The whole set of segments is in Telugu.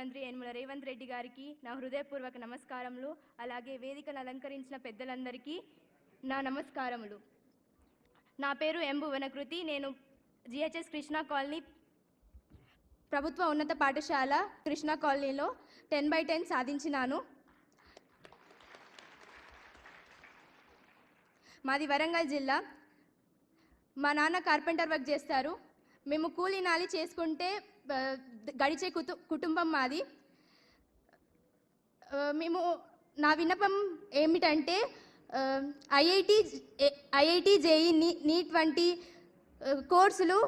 ముఖ్యమంత్రి యనమల రేవంత్ రెడ్డి గారికి నా హృదయపూర్వక నమస్కారములు. అలాగే వేదికను అలంకరించిన పెద్దలందరికీ నా నమస్కారములు. నా పేరు ఎంబు వనకృతి. నేను జిహెచ్ఎస్ కృష్ణా కాలనీ ప్రభుత్వ ఉన్నత పాఠశాల కృష్ణా కాలనీలో టెన్ బై టెన్ సాధించినాను. మాది వరంగల్ జిల్లా. మా నాన్న కార్పెంటర్ వర్క్ చేస్తారు. మేము కూలీ నాలి చేసుకుంటే గడిచే కుతు కుటుంబం మాది. మేము నా విన్నపం ఏమిటంటే ఐఐటి ఐఐటి జేఈ నీట్ వంటి కోర్సులు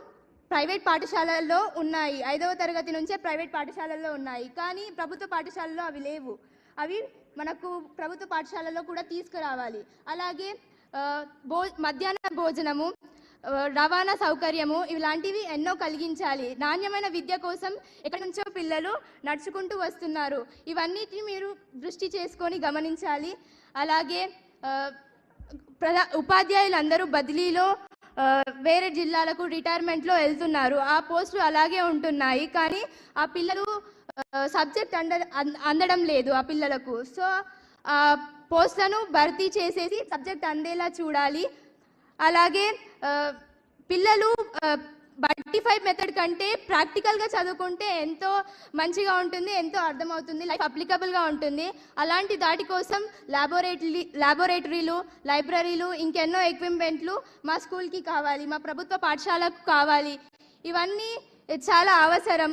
ప్రైవేట్ పాఠశాలల్లో ఉన్నాయి. ఐదవ తరగతి నుంచే ప్రైవేట్ పాఠశాలల్లో ఉన్నాయి. కానీ ప్రభుత్వ పాఠశాలలో అవి లేవు. అవి మనకు ప్రభుత్వ పాఠశాలలో కూడా తీసుకురావాలి. అలాగే భో మధ్యాహ్న భోజనము రవాణా సౌకర్యము ఇలాంటివి ఎన్నో కలిగించాలి. నాణ్యమైన విద్య కోసం ఎక్కడి నుంచో పిల్లలు నడుచుకుంటూ వస్తున్నారు. ఇవన్నిటిని మీరు దృష్టి చేసుకొని గమనించాలి. అలాగే ప్రధా ఉపాధ్యాయులందరూ బదిలీలో వేరే జిల్లాలకు రిటైర్మెంట్లో వెళ్తున్నారు. ఆ పోస్టులు అలాగే ఉంటున్నాయి. కానీ ఆ పిల్లలు సబ్జెక్ట్ అంద అందడం లేదు ఆ పిల్లలకు. సో ఆ పోస్టులను భర్తీ చేసేసి సబ్జెక్ట్ అందేలా చూడాలి. అలాగే పిల్లలు బట్టి ఫైవ్ మెథడ్ కంటే ప్రాక్టికల్గా చదువుకుంటే ఎంతో మంచిగా ఉంటుంది ఎంతో అర్థమవుతుంది లైఫ్ అప్లికబుల్గా ఉంటుంది. అలాంటి దాటి కోసం లాబొరేటరీ లాబొరేటరీలు లైబ్రరీలు ఇంకెన్నో ఎక్విప్మెంట్లు మా స్కూల్కి కావాలి మా ప్రభుత్వ పాఠశాలకు కావాలి. ఇవన్నీ చాలా అవసరం.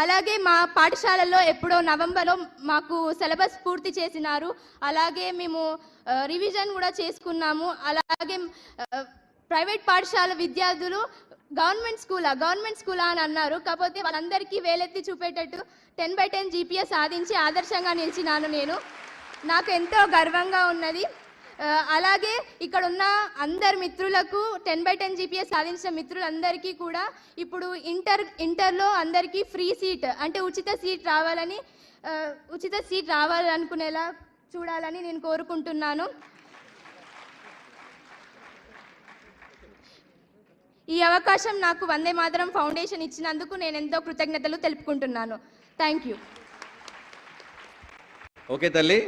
అలాగే మా పాఠశాలలో ఎప్పుడో నవంబర్లో మాకు సిలబస్ పూర్తి చేసినారు. అలాగే మేము రివిజన్ కూడా చేసుకున్నాము. అలాగే ప్రైవేట్ పాఠశాల విద్యార్థులు గవర్నమెంట్ స్కూలా గవర్నమెంట్ స్కూలా అని అన్నారు. కాకపోతే వాళ్ళందరికీ వేలెత్తి చూపేటట్టు టెన్ బై టెన్ జీపీఎస్ సాధించి ఆదర్శంగా నిలిచినాను నేను. నాకు ఎంతో గర్వంగా ఉన్నది. అలాగే ఇక్కడ ఉన్న అందరి మిత్రులకు టెన్ బై టెన్ జీపీఎస్ సాధించిన మిత్రులందరికీ కూడా ఇప్పుడు ఇంటర్ ఇంటర్లో అందరికీ ఫ్రీ సీట్ అంటే ఉచిత సీట్ రావాలని ఉచిత సీట్ రావాలనుకునేలా చూడాలని నేను కోరుకుంటున్నాను. ఈ అవకాశం నాకు వందే మాతరం ఫౌండేషన్ ఇచ్చినందుకు నేను ఎంతో కృతజ్ఞతలు తెలుపుకుంటున్నాను. థ్యాంక్ యూ ఓకే తల్లి.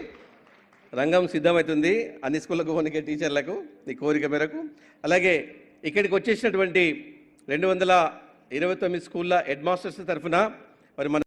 రంగం సిద్ధమవుతుంది అన్ని స్కూళ్ళకు కొనికే టీచర్లకు నీ కోరిక మేరకు. అలాగే ఇక్కడికి వచ్చేసినటువంటి రెండు వందల ఇరవై తొమ్మిది స్కూళ్ళ హెడ్ మాస్టర్స్ తరఫున మరి మన